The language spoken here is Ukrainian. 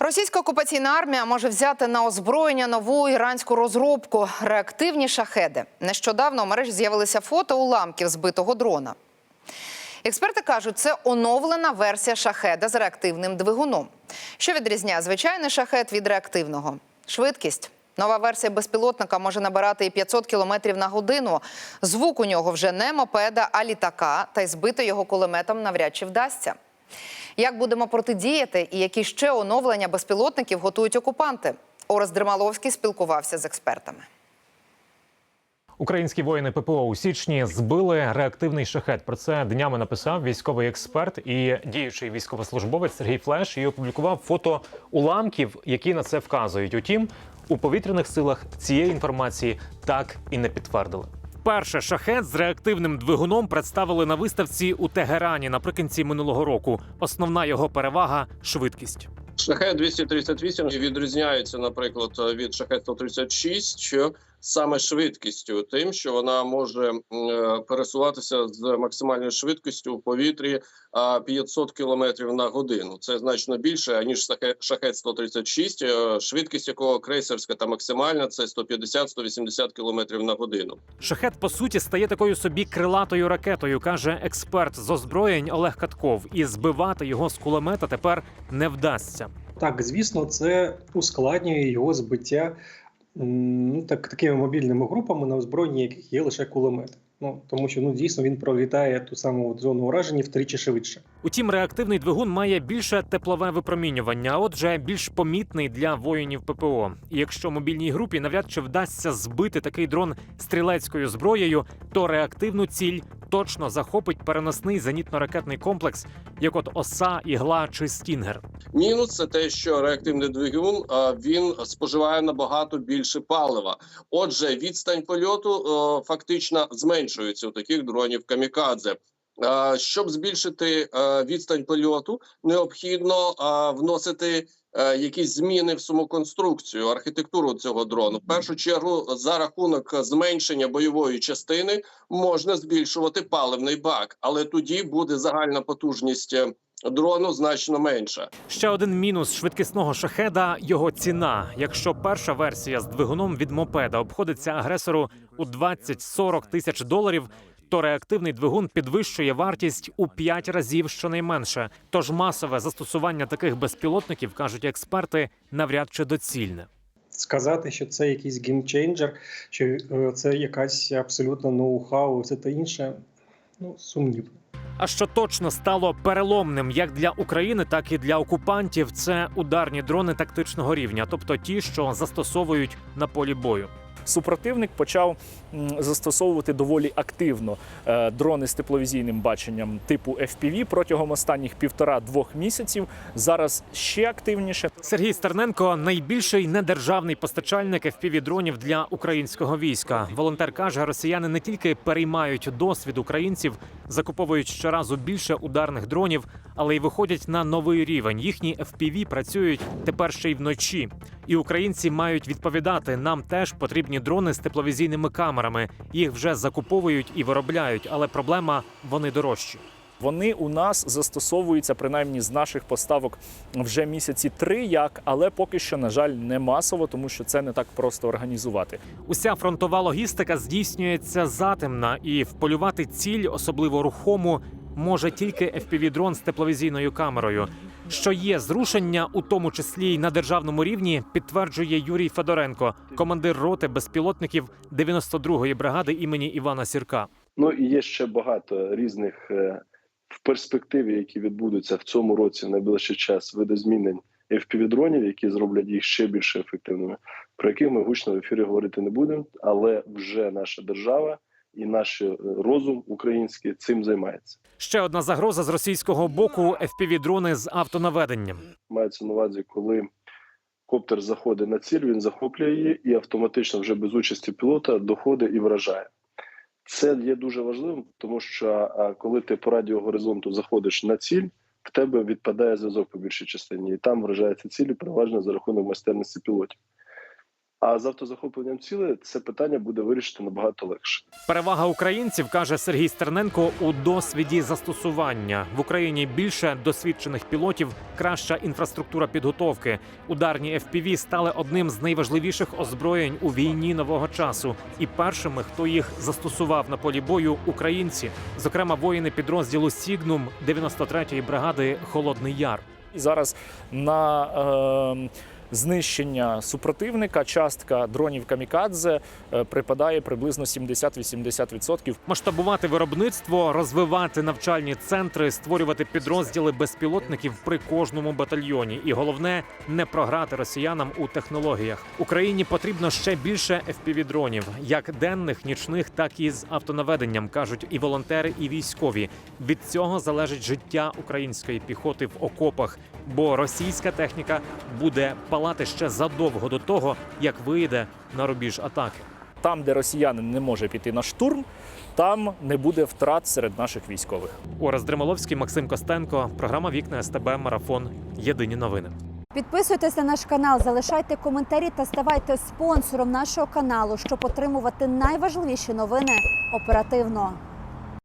Російська окупаційна армія може взяти на озброєння нову іранську розробку реактивні шахеди. Нещодавно у мережі з'явилися фото уламків збитого дрона. Експерти кажуть, це оновлена версія шахеда з реактивним двигуном. Що відрізняє звичайний шахед від реактивного? Швидкість. Нова версія безпілотника може набирати і 500 км на годину. Звук у нього вже не мопеда, а літака, та й збити його кулеметом навряд чи вдасться. Як будемо протидіяти і які ще оновлення безпілотників готують окупанти? Орес Дремаловський спілкувався з експертами. Українські воїни ППО у січні збили реактивний шахет. Про це днями написав військовий експерт і діючий військовослужбовець Сергій Флеш і опублікував фото уламків, які на це вказують. Утім, у повітряних силах цієї інформації так і не підтвердили. Перше шахет з реактивним двигуном представили на виставці у Тегерані наприкінці минулого року. Основна його перевага швидкість. Шахет 238 відрізняється, наприклад, від шахет 136, що саме швидкістю, тим, що вона може е, пересуватися з максимальною швидкістю в повітрі а, 500 км на годину. Це значно більше ніж шахет 136, е, швидкість якого крейсерська та максимальна це 150-180 км на годину. Шахет по суті стає такою собі крилатою ракетою, каже експерт з озброєнь Олег Катков. І збивати його з кулемета тепер не вдасться. Так, звісно, це ускладнює його збиття так, такими мобільними групами, на озброєнні яких є лише кулемети. Ну тому що ну дійсно він пролітає ту саму зону ураження втричі швидше. Утім, реактивний двигун має більше теплове випромінювання, а отже, більш помітний для воїнів ППО. І якщо мобільній групі навряд чи вдасться збити такий дрон стрілецькою зброєю, то реактивну ціль точно захопить переносний зенітно-ракетний комплекс, як от оса, ігла чи стінгер. Мінус це те, що реактивний двигун а, він споживає набагато більше палива. Отже, відстань польоту фактично зменшується у таких дронів камікадзе. Щоб збільшити відстань польоту, необхідно вносити якісь зміни в саму конструкцію, архітектуру цього дрону. В першу чергу, за рахунок зменшення бойової частини можна збільшувати паливний бак, але тоді буде загальна потужність. Дрону значно менша. Ще один мінус швидкісного шахеда його ціна. Якщо перша версія з двигуном від мопеда обходиться агресору у 20-40 тисяч доларів, то реактивний двигун підвищує вартість у 5 разів щонайменше. Тож масове застосування таких безпілотників кажуть експерти навряд чи доцільне. Сказати, що це якийсь геймчейнджер, що е, це якась абсолютно ноу-хау, це та інше, ну сумнівно. А що точно стало переломним як для України, так і для окупантів, це ударні дрони тактичного рівня, тобто ті, що застосовують на полі бою. Супротивник почав застосовувати доволі активно е, дрони з тепловізійним баченням типу FPV протягом останніх півтора-двох місяців. Зараз ще активніше. Сергій Стерненко найбільший недержавний постачальник FPV-дронів для українського війська. Волонтер каже, росіяни не тільки переймають досвід українців, закуповують щоразу більше ударних дронів, але й виходять на новий рівень. Їхні FPV працюють тепер ще й вночі. І українці мають відповідати. Нам теж потрібні дрони з тепловізійними камерами. Їх вже закуповують і виробляють, але проблема вони дорожчі. Вони у нас застосовуються принаймні з наших поставок вже місяці три, як але поки що, на жаль, не масово, тому що це не так просто організувати. Уся фронтова логістика здійснюється затемна, і вполювати ціль, особливо рухому, може тільки FPV-дрон з тепловізійною камерою. Що є зрушення, у тому числі й на державному рівні, підтверджує Юрій Федоренко, командир роти безпілотників 92-ї бригади імені Івана Сірка. Ну і є ще багато різних е, в перспективі, які відбудуться в цьому році найближчий час видозмінень FPV-дронів, які зроблять їх ще більш ефективними, про які ми гучно в ефірі говорити не будемо, але вже наша держава і наш е, розум український цим займається. Ще одна загроза з російського боку FPV-дрони з автонаведенням. Мається на увазі, коли коптер заходить на ціль, він захоплює її і автоматично вже без участі пілота доходить і вражає. Це є дуже важливим, тому що коли ти по радіогоризонту заходиш на ціль, в тебе відпадає зв'язок по більшій частині, і там вражається цілі переважно за рахунок майстерності пілотів. А з автозахопленням цілей це питання буде вирішити набагато легше. Перевага українців каже Сергій Стерненко у досвіді застосування в Україні більше досвідчених пілотів, краща інфраструктура підготовки. Ударні FPV стали одним з найважливіших озброєнь у війні нового часу. І першими, хто їх застосував на полі бою, українці, зокрема воїни підрозділу Сігнум 93-ї бригади Холодний Яр. І зараз на е, знищення супротивника частка дронів камікадзе е, припадає приблизно 70-80%. Масштабувати виробництво, розвивати навчальні центри, створювати підрозділи безпілотників при кожному батальйоні. І головне не програти росіянам у технологіях. Україні потрібно ще більше FPV-дронів, як денних, нічних, так і з автонаведенням, кажуть і волонтери, і військові. Від цього залежить життя української піхоти в окопах, бо російська техніка буде палати ще задовго до того, як вийде на рубіж атаки. Там, де росіянин не може піти на штурм, там не буде втрат серед наших військових. Орес Дремоловський, Максим Костенко, програма Вікна СТБ Марафон. Єдині новини. Підписуйтесь на наш канал, залишайте коментарі та ставайте спонсором нашого каналу, щоб отримувати найважливіші новини оперативно.